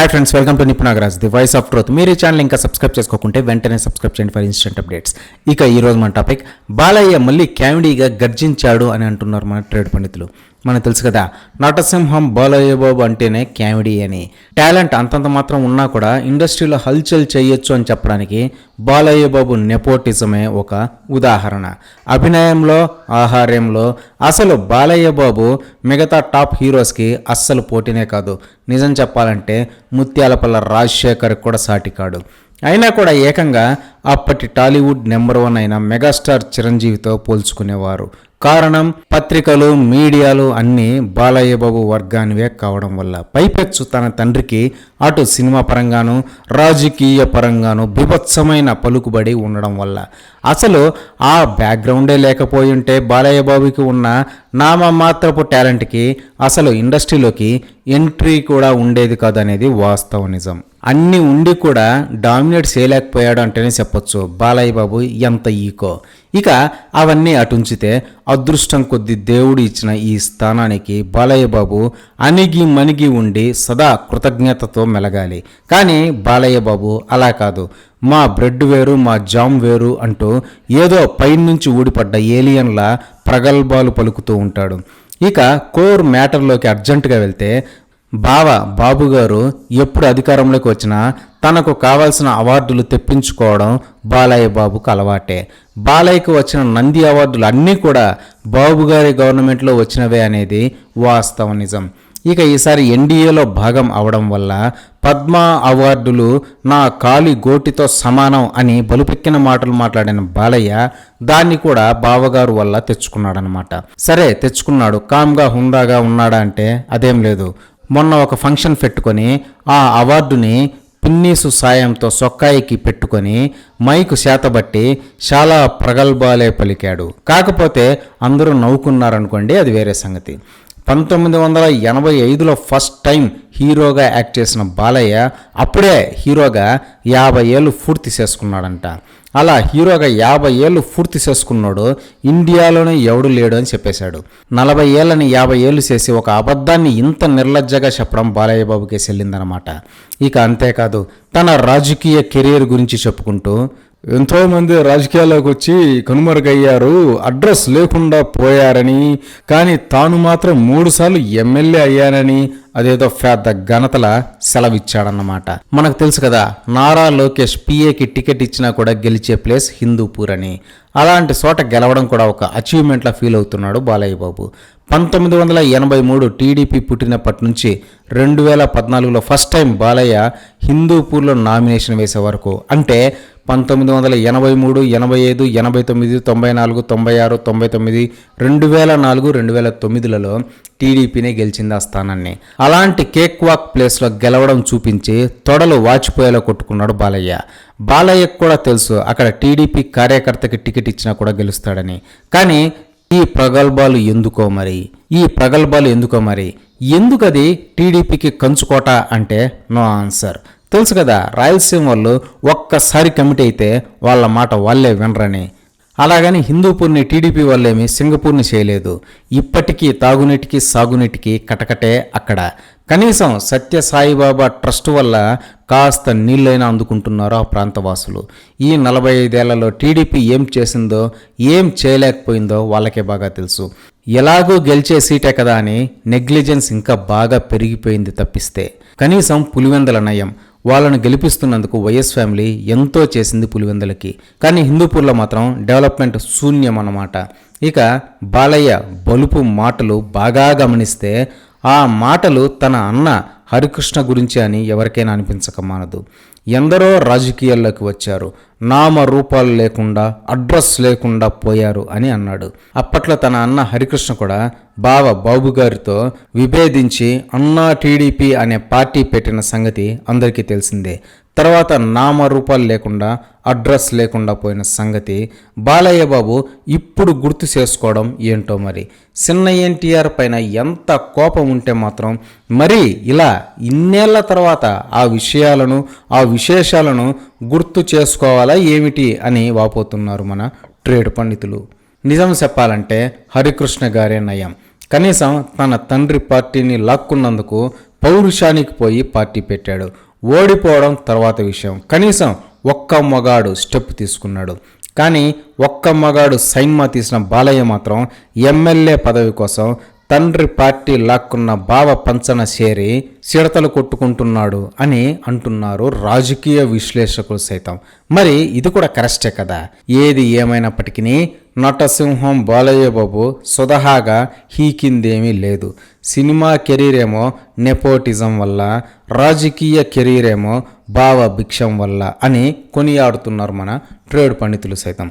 Hi friends welcome to Nipun the voice of truth మీరు ఈ channel ఇంకా subscribe చేసుకోకుంటే వెంటనే సబ్స్క్రైబ్ చేయండి ఫర్ ఇన్స్టెంట్ అప్డేట్స్ ఇక ఈ రోజు మన టాపిక్ బాలయ్య మళ్ళీ క్యామిడీగా గర్జించాడు అని అంటున్నారు మన ట్రేడ్ పండితులు. మనకు తెలుసు కదా. నటసింహం బాలయ్య బాబు అంటేనే కామెడీ అని. టాలెంట్ అంతంత మాత్రం ఉన్నా కూడా ఇండస్ట్రీలో హల్చల్ చేయొచ్చు అని చెప్పడానికి బాలయ్య బాబు నెపోటిజమే ఒక ఉదాహరణ. అభినయంలో ఆహార్యంలో అసలు బాలయ్య బాబు మిగతా టాప్ హీరోస్కి అస్సలు పోటీనే కాదు. నిజం చెప్పాలంటే ముత్యాలపల్ల రాజశేఖర్ కూడా సాటి కాడు. అయినా కూడా ఏకంగా అప్పటి టాలీవుడ్ నెంబర్ వన్ అయిన మెగాస్టార్ చిరంజీవితో పోల్చుకునేవారు. కారణం పత్రికలు మీడియాలు అన్నీ బాలయ్య బాబు వర్గానివే కావడం వల్ల. పైపెచ్చు తన తండ్రికి అటు సినిమా పరంగాను రాజకీయ పరంగాను బిభత్సమైన పలుకుబడి ఉండడం వల్ల. అసలు ఆ బ్యాక్గ్రౌండే లేకపోయి ఉంటే బాలయ్య బాబుకి ఉన్న నామమాత్రపు టాలెంట్కి అసలు ఇండస్ట్రీలోకి ఎంట్రీ కూడా ఉండేది కాదనేది వాస్తవ నిజం. అన్నీ ఉండి కూడా డామినేట్ చేయలేకపోయాడు అంటేనే చెప్పొచ్చు. బాలయ్య బాబు ఎంత ఈకో. ఇక అవన్నీ అటుంచితే అదృష్టం కొద్ది దేవుడు ఇచ్చిన ఈ స్థానానికి బాలయ్య బాబు అణిగి మణిగి ఉండి సదా కృతజ్ఞతతో మెలగాలి. కానీ బాలయ్య బాబు అలా కాదు. మా బ్రెడ్ వేరు మా జామ్ వేరు అంటూ ఏదో పైనుంచి ఊడిపడ్డ ఏలియన్ల ప్రగల్భాలు పలుకుతూ ఉంటాడు. ఇక కోర్ మ్యాటర్లోకి అర్జెంటుగా వెళ్తే బావ బాబుగారు ఎప్పుడు అధికారంలోకి వచ్చినా తనకు కావాల్సిన అవార్డులు తెప్పించుకోవడం బాలయ్య బాబుకు అలవాటే. బాలయ్యకు వచ్చిన నంది అవార్డులు అన్నీ కూడా బాబుగారి గవర్నమెంట్లో వచ్చినవే అనేది వాస్తవ నిజం. ఇక ఈసారి ఎన్డీఏలో భాగం అవడం వల్ల పద్మ అవార్డులు నా కాలి గోటితో సమానం అని బలుపెక్కిన మాటలు మాట్లాడిన బాలయ్య దాన్ని కూడా బావగారు వల్ల తెచ్చుకున్నాడనమాట సరే తెచ్చుకున్నాడు. కామ్గా హుందాగా ఉన్నాడా అంటే అదేం లేదు. మొన్న ఒక ఫంక్షన్ పెట్టుకొని ఆ అవార్డుని పిన్నీసు సాయంతో సొక్కాయికి పెట్టుకొని మైకు శాతబట్టి చాలా ప్రగల్భాలే పలికాడు. కాకపోతే అందరూ నవ్వుకున్నారనుకోండి అది వేరే సంగతి. పంతొమ్మిది వందల ఎనభై ఐదులో ఫస్ట్ టైం హీరోగా యాక్ట్ చేసిన బాలయ్య అప్పుడే హీరోగా యాభై ఏళ్ళు పూర్తి చేసుకున్నాడంట. అలా హీరోగా యాభై ఏళ్ళు పూర్తి చేసుకున్నాడు ఇండియాలోనే ఎవడు లేడు అని చెప్పేశాడు. నలభై ఏళ్ళని యాభై ఏళ్ళు చేసి ఒక అబద్ధాన్ని ఇంత నిర్లజ్జగా చెప్పడం బాలయ్య బాబుకే చెల్లిందనమాట. ఇక అంతేకాదు తన రాజకీయ కెరీర్ గురించి చెప్పుకుంటూ ఎంతోమంది రాజకీయాల్లోకి వచ్చి కనుమరుగయ్యారు అడ్రస్ లేకుండా పోయారని కానీ తాను మాత్రం మూడుసార్లు ఎమ్మెల్యే అయ్యానని అదేదో పెద్ద ఘనతల సెలవిచ్చాడన్నమాట. మనకు తెలుసు కదా నారా లోకేష్ పిఏకి టికెట్ ఇచ్చినా కూడా గెలిచే ప్లేస్ హిందూపూర్ అని. అలాంటి చోట గెలవడం కూడా ఒక అచీవ్మెంట్లా ఫీల్ అవుతున్నాడు బాలయ్య బాబు పంతొమ్మిది వందల ఎనభై మూడు టీడీపీ పుట్టినప్పటి నుంచి రెండు వేల పద్నాలుగులో ఫస్ట్ టైం బాలయ్య హిందూపూర్లో నామినేషన్ వేసే వరకు. అంటే పంతొమ్మిది వందల ఎనభై మూడు ఎనభై ఐదు ఎనభై తొమ్మిది తొంభై నాలుగు తొంభై ఆరు తొంభై తొమ్మిది రెండు వేల నాలుగు రెండు వేల తొమ్మిదిలలో టీడీపీనే గెలిచింది ఆ స్థానాన్ని. అలాంటి కేక్ వాక్ ప్లేస్లో గెలవడం చూపించి తొడలు వాచిపోయేలా కొట్టుకున్నాడు బాలయ్య. బాలయ్యకు కూడా తెలుసు అక్కడ టీడీపీ కార్యకర్తకి టికెట్ ఇచ్చినా కూడా గెలుస్తాడని. కానీ ఈ ప్రగల్భాలు ఎందుకో మరి? ఈ ప్రగల్భాలు ఎందుకో మరి? ఎందుకది టీడీపీకి కంచుకోట అంటే? No answer. తెలుసు కదా రాయలసీమ వాళ్ళు ఒక్కసారి కమిటీ అయితే వాళ్ళ మాట వాళ్ళే వినరని. అలాగని హిందూపూర్ని టీడీపీ వాళ్ళేమి సింగపూర్ని చేయలేదు. ఇప్పటికీ తాగునీటికి సాగునీటికి కటకటే అక్కడ. కనీసం సత్య సాయిబాబా ట్రస్ట్ వల్ల కాస్త నీళ్ళైనా అందుకుంటున్నారు ఆ ప్రాంతవాసులు. ఈ నలభై ఐదేళ్ళలో టీడీపీ ఏం చేసిందో ఏం చేయలేకపోయిందో వాళ్ళకే బాగా తెలుసు. ఎలాగో గెలిచే సీటే కదా అని నెగ్లిజెన్స్ ఇంకా బాగా పెరిగిపోయింది తప్పిస్తే. కనీసం పులివెందల నయం. వాళ్ళను గెలిపిస్తున్నందుకు వైఎస్ ఫ్యామిలీ ఎంతో చేసింది పులివెందులకి. కానీ హిందూపూర్లో మాత్రం డెవలప్మెంట్ శూన్యం అన్నమాట ఇక బాలయ్య బలుపు మాటలు బాగా గమనిస్తే ఆ మాటలు తన అన్న హరికృష్ణ గురించి అని ఎవరికైనా అనిపించక మానదు. ఎందరో రాజకీయాల్లోకి వచ్చారు. నామ రూపాలు లేకుండా అడ్రస్ లేకుండా పోయారు అని అన్నాడు. అప్పట్లో తన అన్న హరికృష్ణ కూడా బావ బాబు గారితో విభేదించి అన్నా టీడీపీ అనే పార్టీ పెట్టిన సంగతి అందరికీ తెలిసిందే. తర్వాత నామరూపాలు లేకుండా అడ్రస్ లేకుండా పోయిన సంగతి బాలయ్య బాబు ఇప్పుడు గుర్తు చేసుకోవడం ఏంటో మరి? చిన్న ఎన్టీఆర్ పైన ఎంత కోపం ఉంటే మాత్రం మరి ఇలా ఇన్నేళ్ళ తర్వాత ఆ విషయాలను ఆ విశేషాలను గుర్తు చేసుకోవాలా ఏమిటి అని వాపోతున్నారు మన ట్రేడ్ పండితులు. నిజం చెప్పాలంటే హరికృష్ణ గారే నయం. కనీసం తన తండ్రి పార్టీని లాక్కున్నందుకు పౌరుషానికి పోయి పార్టీ పెట్టాడు. ఓడిపోవడం తర్వాత విషయం. కనీసం ఒక్క మగాడు స్టెప్ తీసుకున్నాడు. కానీ ఒక్క మగాడు సైన్మా తీసిన బాలయ్య మాత్రం ఎమ్మెల్యే పదవి కోసం తండ్రి పార్టీ లాక్కున్న బావ పంచన చేరి సిడతలు కొట్టుకుంటున్నాడు అని అంటున్నారు రాజకీయ విశ్లేషకులు సైతం. మరి ఇది కూడా కరెస్టే కదా? ఏది ఏమైనప్పటికీ నటసింహం బాలయ్య బాబు సుధహాగా హీకిందేమీ లేదు. సినిమా కెరీర్ ఏమో నెపోటిజం వల్ల రాజకీయ కెరీర్ ఏమో భావ భిక్షం వల్ల అని కొనియాడుతున్నారు మన ట్రేడ్ పండితులు సైతం.